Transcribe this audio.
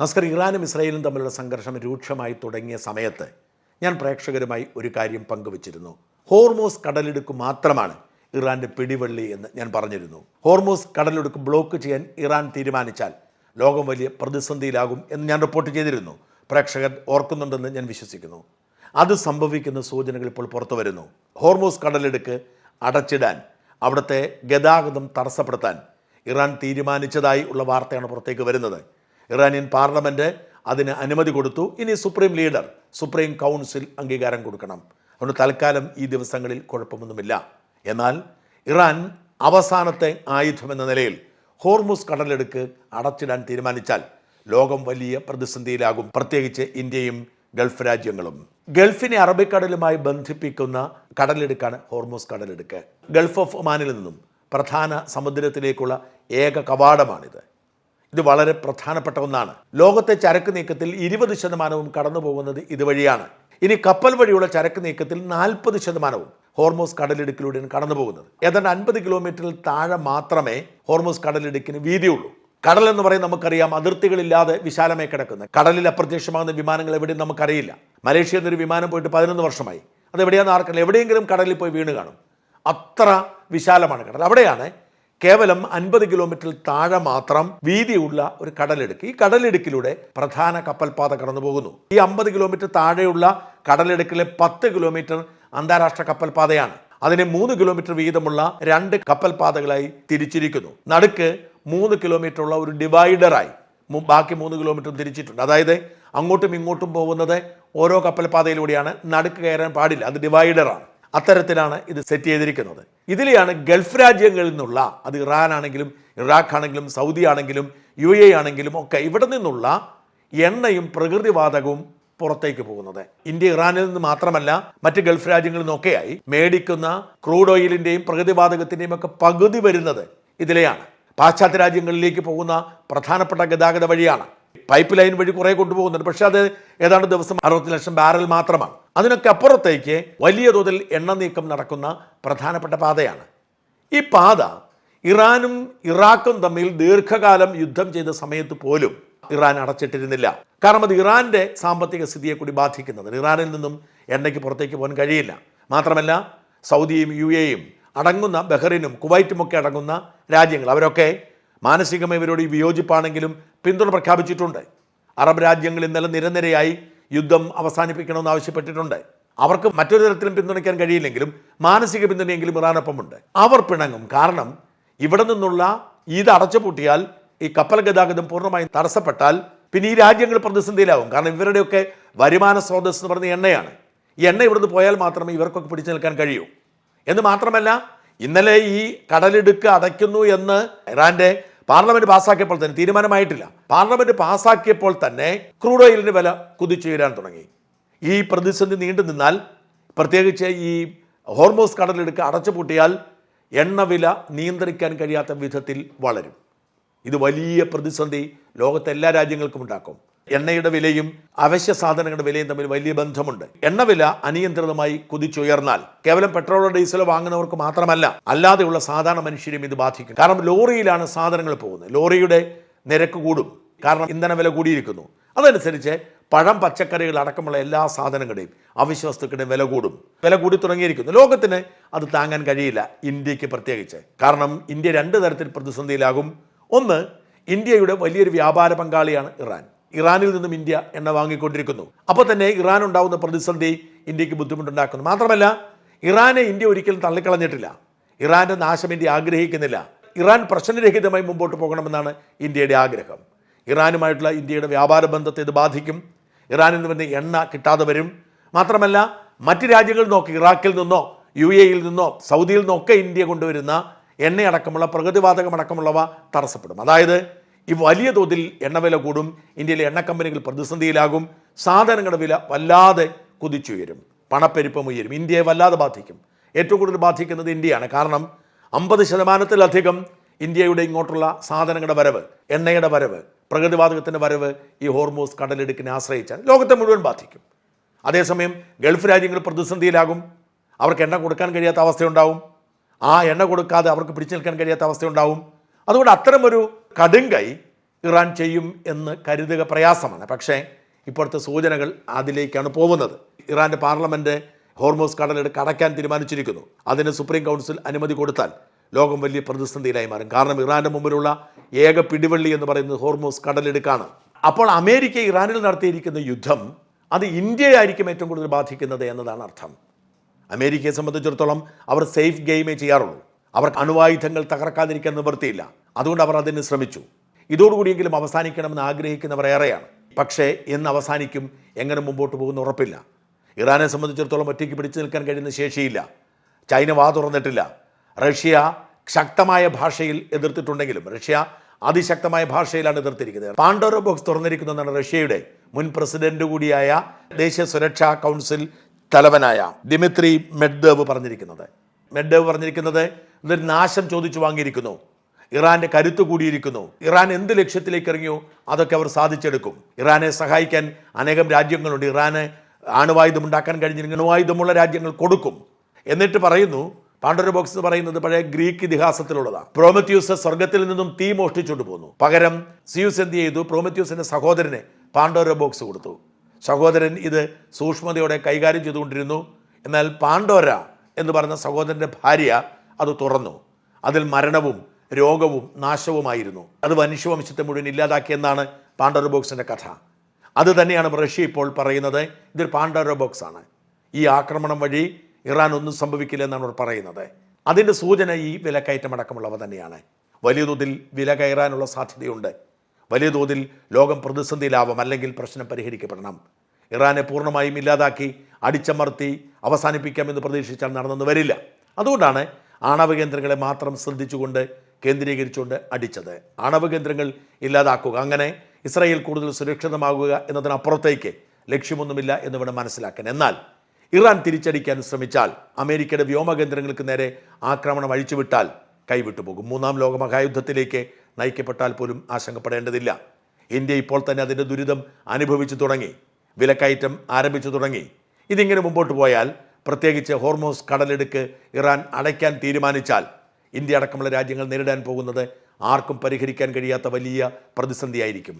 നസ്കർ ഇറാനും ഇസ്രായേലും തമ്മിലുള്ള സംഘർഷം രൂക്ഷമായി തുടങ്ങിയ സമയത്ത് ഞാൻ പ്രേക്ഷകരുമായി ഒരു കാര്യം പങ്കുവച്ചിരുന്നു. ഹോർമോസ് കടലിടുക്ക് മാത്രമാണ് ഇറാന്റെ പിടിവള്ളി എന്ന് ഞാൻ പറഞ്ഞിരുന്നു. ഹോർമോസ് കടലിടുക്ക് ബ്ലോക്ക് ചെയ്യാൻ ഇറാൻ തീരുമാനിച്ചാൽ ലോകം വലിയ പ്രതിസന്ധിയിലാകും എന്ന് ഞാൻ റിപ്പോർട്ട് ചെയ്തിരുന്നു. പ്രേക്ഷകർ ഓർക്കുന്നുണ്ടെന്ന് ഞാൻ വിശ്വസിക്കുന്നു. അത് സംഭവിക്കുന്ന സൂചനകൾ ഇപ്പോൾ പുറത്തു വരുന്നു. ഹോർമോസ് കടലിടുക്ക് അടച്ചിടാൻ അവിടുത്തെ ഗതാഗതം തടസ്സപ്പെടുത്താൻ ഇറാൻ തീരുമാനിച്ചതായി ഉള്ള വാർത്തയാണ് പുറത്തേക്ക് വരുന്നത്. ഇറാനിയൻ പാർലമെന്റ് അതിന് അനുമതി കൊടുത്തു. ഇനി സുപ്രീം ലീഡർ സുപ്രീം കൗൺസിൽ അംഗീകാരം കൊടുക്കണം. അതുകൊണ്ട് തൽക്കാലം ഈ ദിവസങ്ങളിൽ കുഴപ്പമൊന്നുമില്ല. എന്നാൽ ഇറാൻ അവസാനത്തെ ആയുധമെന്ന നിലയിൽ ഹോർമുസ് കടലെടുക്ക് അടച്ചിടാൻ തീരുമാനിച്ചാൽ ലോകം വലിയ പ്രതിസന്ധിയിലാകും. പ്രത്യേകിച്ച് ഇന്ത്യയും ഗൾഫ് രാജ്യങ്ങളും. ഗൾഫിനെ അറബിക്കടലുമായി ബന്ധിപ്പിക്കുന്ന കടലെടുക്കാണ് ഹോർമോസ് കടലെടുക്ക്. ഗൾഫ് ഓഫ് ഒമാനിൽ നിന്നും പ്രധാന സമുദ്രത്തിലേക്കുള്ള ഏക കവാടമാണിത്. ഇത് വളരെ പ്രധാനപ്പെട്ട ഒന്നാണ്. ലോകത്തെ ചരക്ക് നീക്കത്തിൽ ഇരുപത് ശതമാനവും കടന്നു പോകുന്നത് ഇതുവഴിയാണ്. ഇനി കപ്പൽ വഴിയുള്ള ചരക്ക് നീക്കത്തിൽ നാൽപ്പത് ശതമാനവും ഹോർമോസ് കടലിടുക്കിലൂടെയാണ് കടന്നു പോകുന്നത് ഏതാണ്ട് അൻപത് കിലോമീറ്ററിൽ താഴെ മാത്രമേ ഹോർമോസ് കടലിടുക്കിന് വീതിയുള്ളൂ. കടൽ എന്ന് പറയുന്നത് നമുക്കറിയാം അതിർത്തികളില്ലാതെ വിശാലമായി കിടക്കുന്നത്. കടലിൽ അപ്രത്യക്ഷമാകുന്ന വിമാനങ്ങൾ എവിടെയും നമുക്കറിയില്ല. മലേഷ്യയിൽ നിന്നൊരു വിമാനം പോയിട്ട് പതിനൊന്ന് വർഷമായി. അത് എവിടെയാണെന്ന് ആർക്കല്ല എവിടെയെങ്കിലും കടലിൽ പോയി വീണ് കാണും. അത്ര വിശാലമാണ് കടൽ. അവിടെയാണ് കേവലം അൻപത് കിലോമീറ്ററിൽ താഴെ മാത്രം വീതിയുള്ള ഒരു കടലിടുക്ക്. ഈ കടലിടുക്കിലൂടെ പ്രധാന കപ്പൽപാത കടന്നു പോകുന്നു ഈ അമ്പത് കിലോമീറ്റർ താഴെയുള്ള കടലിടുക്കിലെ പത്ത് കിലോമീറ്റർ അന്താരാഷ്ട്ര കപ്പൽപാതയാണ്. അതിനെ മൂന്ന് കിലോമീറ്റർ വീതമുള്ള രണ്ട് കപ്പൽപാതകളായി തിരിച്ചിരിക്കുന്നു. നടുക്ക് മൂന്ന് കിലോമീറ്റർ ഉള്ള ഒരു ഡിവൈഡറായി ബാക്കി മൂന്ന് കിലോമീറ്റർ തിരിച്ചിട്ടുണ്ട്. അതായത് അങ്ങോട്ടും ഇങ്ങോട്ടും പോകുന്നത് ഓരോ കപ്പൽപാതയിലൂടെയാണ്. നടുക്ക് കയറാൻ പാടില്ല. അത് ഡിവൈഡറാണ്. അത്തരത്തിലാണ് ഇത് സെറ്റ് ചെയ്തിരിക്കുന്നത്. ഇതിലെയാണ് ഗൾഫ് രാജ്യങ്ങളിൽ നിന്നുള്ള അത് ഇറാൻ ആണെങ്കിലും ഇറാഖ് ആണെങ്കിലും സൗദി ആണെങ്കിലും യു എ ആണെങ്കിലും ഒക്കെ ഇവിടെ നിന്നുള്ള എണ്ണയും പ്രകൃതിവാതകവും പുറത്തേക്ക് പോകുന്നത്. ഇന്ത്യ ഇറാനിൽ നിന്ന് മാത്രമല്ല മറ്റ് ഗൾഫ് രാജ്യങ്ങളിൽ നിന്നൊക്കെയായി മേടിക്കുന്ന ക്രൂഡ് ഓയിലിന്റെയും പ്രകൃതിവാതകത്തിന്റെയും ഒക്കെ പകുതി വരുന്നത് ഇതിലെയാണ്. പാശ്ചാത്യ രാജ്യങ്ങളിലേക്ക് പോകുന്ന പ്രധാനപ്പെട്ട ഗതാഗത വഴിയാണ്. പൈപ്പ് ലൈൻ വഴി കുറെ കൊണ്ടുപോകുന്നുണ്ട്. പക്ഷെ അത് ഏതാണ്ട് ദിവസം അറുപത്തി ലക്ഷം ബാരൽ മാത്രമാണ്. അതിനൊക്കെ അപ്പുറത്തേക്ക് വലിയ തോതിൽ എണ്ണ നീക്കം നടക്കുന്ന പ്രധാനപ്പെട്ട പാതയാണ്. ഈ പാത ഇറാനും ഇറാഖും തമ്മിൽ ദീർഘകാലം യുദ്ധം ചെയ്ത സമയത്ത് പോലും ഇറാൻ അടച്ചിട്ടിരുന്നില്ല. കാരണം അത് ഇറാന്റെ സാമ്പത്തിക സ്ഥിതിയെ കൂടി ബാധിക്കുന്നത് ഇറാനിൽ നിന്നും എണ്ണയ്ക്ക് പുറത്തേക്ക് പോകാൻ കഴിയില്ല. മാത്രമല്ല സൗദിയും യു എയും അടങ്ങുന്ന ബഹ്റിനും കുവൈറ്റുമൊക്കെ അടങ്ങുന്ന രാജ്യങ്ങൾ അവരൊക്കെ മാനസികമായി ഇവരോട് വിയോജിപ്പാണെങ്കിലും പിന്തുണ പ്രഖ്യാപിച്ചിട്ടുണ്ട്. അറബ് രാജ്യങ്ങൾ ഇന്നലെ നിരനിരയായി യുദ്ധം അവസാനിപ്പിക്കണമെന്ന് ആവശ്യപ്പെട്ടിട്ടുണ്ട്. അവർക്ക് മറ്റൊരു തരത്തിലും പിന്തുണയ്ക്കാൻ കഴിയില്ലെങ്കിലും മാനസിക പിന്തുണയെങ്കിലും ഇറാനൊപ്പമുണ്ട്. അവർ പിണങ്ങും. കാരണം ഇവിടെ നിന്നുള്ള ഇത് അടച്ചുപൂട്ടിയാൽ ഈ കപ്പൽ ഗതാഗതം പൂർണമായും തടസ്സപ്പെട്ടാൽ പിന്നെ ഈ രാജ്യങ്ങൾ പ്രതിസന്ധിയിലാവും. കാരണം ഇവരുടെയൊക്കെ വരുമാന സ്രോതസ് എന്ന് പറയുന്ന എണ്ണയാണ്. ഈ എണ്ണ ഇവിടുന്ന് പോയാൽ മാത്രമേ ഇവർക്കൊക്കെ പിടിച്ചു നിൽക്കാൻ കഴിയൂ. എന്ന് മാത്രമല്ല ഇന്നലെ ഈ കടലിടുക്ക് അടയ്ക്കുന്നു എന്ന് ഇറാന്റെ പാർലമെന്റ് പാസ്സാക്കിയപ്പോൾ തന്നെ തീരുമാനമായിട്ടില്ല. പാർലമെന്റ് പാസ്സാക്കിയപ്പോൾ തന്നെ ക്രൂഡ് ഓയിലിന് വില കുതിച്ചുയരാൻ തുടങ്ങി. ഈ പ്രതിസന്ധി നീണ്ടു നിന്നാൽ പ്രത്യേകിച്ച് ഈ ഹോർമോസ് കടലിടുക്ക് അടച്ചുപൂട്ടിയാൽ എണ്ണവില നിയന്ത്രിക്കാൻ കഴിയാത്ത വിധത്തിൽ വളരും. ഇത് വലിയ പ്രതിസന്ധി ലോകത്തെ എല്ലാ രാജ്യങ്ങൾക്കും ഉണ്ടാക്കും. എണ്ണയുടെ വിലയും അവശ്യ സാധനങ്ങളുടെ വിലയും തമ്മിൽ വലിയ ബന്ധമുണ്ട്. എണ്ണവില അനിയന്ത്രിതമായി കുതിച്ചുയർന്നാൽ കേവലം പെട്രോളോ ഡീസലോ വാങ്ങുന്നവർക്ക് മാത്രമല്ല അല്ലാതെയുള്ള സാധാരണ മനുഷ്യരും ഇത് ബാധിക്കും. കാരണം ലോറിയിലാണ് സാധനങ്ങൾ പോകുന്നത്. ലോറിയുടെ നിരക്ക് കൂടും. കാരണം ഇന്ധന വില കൂടിയിരിക്കുന്നു. അതനുസരിച്ച് പഴം പച്ചക്കറികൾ അടക്കമുള്ള എല്ലാ സാധനങ്ങളുടെയും അവശ്യ വസ്തുക്കളുടെയും വില കൂടും. വില കൂടി തുടങ്ങിയിരിക്കുന്നു. ലോകത്തിന് അത് താങ്ങാൻ കഴിയില്ല ഇന്ത്യയ്ക്ക് പ്രത്യേകിച്ച്. കാരണം ഇന്ത്യ രണ്ട് തരത്തിൽ പ്രതിസന്ധിയിലാകും. ഒന്ന് ഇന്ത്യയുടെ വലിയൊരു വ്യാപാര പങ്കാളിയാണ് ഇറാൻ. ഇറാനിൽ നിന്നും ഇന്ത്യ എണ്ണ വാങ്ങിക്കൊണ്ടിരിക്കുന്നു. അപ്പോൾ തന്നെ ഇറാൻ ഉണ്ടാകുന്ന പ്രതിസന്ധി ഇന്ത്യയ്ക്ക് ബുദ്ധിമുട്ടുണ്ടാക്കുന്നു. മാത്രമല്ല ഇറാനെ ഇന്ത്യ ഒരിക്കലും തള്ളിക്കളഞ്ഞിട്ടില്ല. ഇറാന്റെ നാശം ഇന്ത്യ ആഗ്രഹിക്കുന്നില്ല. ഇറാൻ പ്രശ്നരഹിതമായി മുമ്പോട്ട് പോകണമെന്നാണ് ഇന്ത്യയുടെ ആഗ്രഹം. ഇറാനുമായിട്ടുള്ള ഇന്ത്യയുടെ വ്യാപാര ബന്ധത്തെ ഇത് ബാധിക്കും. ഇറാനിൽ നിന്ന് എണ്ണ കിട്ടാതെ വരും. മാത്രമല്ല മറ്റ് രാജ്യങ്ങളിൽ നോക്കി ഇറാഖിൽ നിന്നോ യു എയിൽ നിന്നോ സൗദിയിൽ നിന്നോ ഒക്കെ ഇന്ത്യ കൊണ്ടുവരുന്ന എണ്ണയടക്കമുള്ള പ്രകൃതിവാതകമടക്കമുള്ളവ തടസ്സപ്പെടും. അതായത് ഈ വലിയ തോതിൽ എണ്ണവില കൂടും ഇന്ത്യയിലെ എണ്ണക്കമ്പനികൾ പ്രതിസന്ധിയിലാകും സാധനങ്ങളുടെ വില വല്ലാതെ കുതിച്ചുയരും പണപ്പെരുപ്പം ഉയരും ഇന്ത്യയെ വല്ലാതെ ബാധിക്കും. ഏറ്റവും കൂടുതൽ ബാധിക്കുന്നത് ഇന്ത്യയാണ്. കാരണം അമ്പത് ശതമാനത്തിലധികം ഇന്ത്യയുടെ ഇങ്ങോട്ടുള്ള സാധനങ്ങളുടെ വരവ് എണ്ണയുടെ വരവ് പ്രകൃതിവാതകത്തിന്റെ വരവ് ഈ ഹോർമോസ് കടലിടുക്കിനെ ആശ്രയിച്ചാൽ ലോകത്തെ മുഴുവൻ ബാധിക്കും. അതേസമയം ഗൾഫ് രാജ്യങ്ങൾ പ്രതിസന്ധിയിലാകും. അവർക്ക് എണ്ണ കൊടുക്കാൻ കഴിയാത്ത അവസ്ഥയുണ്ടാവും. ആ എണ്ണ കൊടുക്കാതെ അവർക്ക് പിടിച്ചു നിൽക്കാൻ കഴിയാത്ത അവസ്ഥയുണ്ടാവും. അതുകൊണ്ട് അത്തരമൊരു കടുങ്കൈ ഇറാൻ ചെയ്യും എന്ന് കരുതുക പ്രയാസമാണ്. പക്ഷേ ഇപ്പോഴത്തെ സൂചനകൾ അതിലേക്കാണ് പോകുന്നത്. ഇറാന്റെ പാർലമെന്റ് ഹോർമോസ് കടലെടുക്ക് അടയ്ക്കാൻ തീരുമാനിച്ചിരിക്കുന്നു. അതിന് സുപ്രീം കൗൺസിൽ അനുമതി കൊടുത്താൽ ലോകം വലിയ പ്രതിസന്ധിയിലായി മാറും. കാരണം ഇറാന്റെ മുമ്പിലുള്ള ഏക പിടിവള്ളി എന്ന് പറയുന്നത് ഹോർമോസ് കടലെടുക്കാണ്. അപ്പോൾ അമേരിക്ക ഇറാനിൽ നടത്തിയിരിക്കുന്ന യുദ്ധം അത് ഇന്ത്യയായിരിക്കും ഏറ്റവും കൂടുതൽ ബാധിക്കുന്നത് എന്നതാണ് അർത്ഥം. അമേരിക്കയെ സംബന്ധിച്ചിടത്തോളം അവർ സേഫ് ഗെയിമേ ചെയ്യാറുള്ളൂ. അവർക്ക് അണുവായുധങ്ങൾ തകർക്കാതിരിക്കാൻ നിവൃത്തിയില്ല. അതുകൊണ്ട് അവർ അതിന് ശ്രമിച്ചു. ഇതോടുകൂടിയെങ്കിലും അവസാനിക്കണമെന്ന് ആഗ്രഹിക്കുന്നവർ ഏറെയാണ്. പക്ഷേ എന്ന് അവസാനിക്കും എങ്ങനെ മുമ്പോട്ട് പോകുന്ന ഉറപ്പില്ല. ഇറാനെ സംബന്ധിച്ചിടത്തോളം ഒറ്റയ്ക്ക് പിടിച്ചു നിൽക്കാൻ കഴിയുന്ന ശേഷിയില്ല. ചൈന വാ തുറന്നിട്ടില്ല. റഷ്യ ശക്തമായ ഭാഷയിൽ എതിർത്തിട്ടുണ്ടെങ്കിലും റഷ്യ അതിശക്തമായ ഭാഷയിലാണ് എതിർത്തിരിക്കുന്നത്. പാണ്ടോറോ ബോക്സ് തുറന്നിരിക്കുന്നതാണ് റഷ്യയുടെ മുൻ പ്രസിഡന്റ് കൂടിയായ ദേശീയ സുരക്ഷാ കൗൺസിൽ തലവനായ ദിമിത്രി മെഡ്ദേവ് പറഞ്ഞിരിക്കുന്നത്. മെഡ്ദേവ് പറഞ്ഞിരിക്കുന്നത് ഇതൊരു നാശം ചോദിച്ചു വാങ്ങിയിരിക്കുന്നു. ഇറാന്റെ കരുത്ത് കൂടിയിരിക്കുന്നു. ഇറാൻ എന്ത് ലക്ഷ്യത്തിലേക്ക് ഇറങ്ങിയോ അതൊക്കെ അവർ സാധിച്ചെടുക്കും. ഇറാനെ സഹായിക്കാൻ അനേകം രാജ്യങ്ങളുണ്ട്. ഇറാന് ആണവായുധം ഉണ്ടാക്കാൻ കഴിഞ്ഞിരിക്കുന്ന. അണുവായുധമുള്ള രാജ്യങ്ങൾ കൊടുക്കും. എന്നിട്ട് പറയുന്നു പാണ്ഡര ബോക്സ് എന്ന് പറയുന്നത് പഴയ ഗ്രീക്ക് ഇതിഹാസത്തിലുള്ളതാണ് പ്രോമത്യൂസ് സ്വർഗത്തിൽ നിന്നും തീ മോഷ്ടിച്ചുകൊണ്ട് പോന്നു. പകരം സിയൂസ് എന്ത് ചെയ്തു? പ്രോമത്യൂസിന്റെ സഹോദരനെ പാണ്ഡോര ബോക്സ് കൊടുത്തു. സഹോദരൻ ഇത് സൂക്ഷ്മതയോടെ കൈകാര്യം ചെയ്തുകൊണ്ടിരുന്നു. എന്നാൽ പാണ്ഡോര എന്ന് പറഞ്ഞ സഹോദരന്റെ ഭാര്യ അത് തുറന്നു. അതിൽ മരണവും രോഗവും നാശവുമായിരുന്നു. അത് മനുഷ്യവംശത്തെ മുഴുവൻ ഇല്ലാതാക്കിയെന്നാണ് പാണ്ഡവ ബോക്സിന്റെ കഥ. അത് തന്നെയാണ് റഷ്യ ഇപ്പോൾ പറയുന്നത്. ഇതൊരു പാണ്ഡവ ബോക്സ് ആണ് ഈ ആക്രമണം വഴി ഇറാൻ ഒന്നും സംഭവിക്കില്ല എന്നാണ് അവർ പറയുന്നത്. അതിന്റെ സൂചന ഈ വിലക്കയറ്റം അടക്കമുള്ളവ തന്നെയാണ്. വലിയ തോതിൽ വില കയറാനുള്ള സാധ്യതയുണ്ട്. വലിയ തോതിൽ ലോകം പ്രതിസന്ധിയിലാവാം അല്ലെങ്കിൽ പ്രശ്നം പരിഹരിക്കപ്പെടണം. ഇറാനെ പൂർണമായും ഇല്ലാതാക്കി അടിച്ചമർത്തി അവസാനിപ്പിക്കാമെന്ന് പ്രതീക്ഷിച്ചാൽ നടന്നെന്ന് വരില്ല. അതുകൊണ്ടാണ് ആണവ കേന്ദ്രങ്ങളെ മാത്രം ശ്രദ്ധിച്ചുകൊണ്ട് കേന്ദ്രീകരിച്ചുകൊണ്ട് അടിച്ചത്. ആണവ കേന്ദ്രങ്ങൾ ഇല്ലാതാക്കുക. അങ്ങനെ ഇസ്രായേൽ കൂടുതൽ സുരക്ഷിതമാകുക എന്നതിനപ്പുറത്തേക്ക് ലക്ഷ്യമൊന്നുമില്ല എന്ന് വേണം മനസ്സിലാക്കാൻ. എന്നാൽ ഇറാൻ തിരിച്ചടിക്കാൻ ശ്രമിച്ചാൽ അമേരിക്കയുടെ വ്യോമ കേന്ദ്രങ്ങൾക്ക് നേരെ ആക്രമണം അഴിച്ചുവിട്ടാൽ കൈവിട്ടുപോകും. മൂന്നാം ലോക മഹായുദ്ധത്തിലേക്ക് നയിക്കപ്പെട്ടാൽ പോലും ആശങ്കപ്പെടേണ്ടതില്ല. ഇന്ത്യ ഇപ്പോൾ തന്നെ അതിന്റെ ദുരിതം അനുഭവിച്ചു തുടങ്ങി. വിലക്കയറ്റം ആരംഭിച്ചു തുടങ്ങി. ഇതിങ്ങനെ മുമ്പോട്ട് പോയാൽ പ്രത്യേകിച്ച് ഹോർമോസ് കടലെടുക്ക് ഇറാൻ അടയ്ക്കാൻ തീരുമാനിച്ചാൽ ഇന്ത്യ അടക്കമുള്ള രാജ്യങ്ങൾ നേരിടാൻ പോകുന്നത് ആർക്കും പരിഹരിക്കാൻ കഴിയാത്ത വലിയ പ്രതിസന്ധിയായിരിക്കും.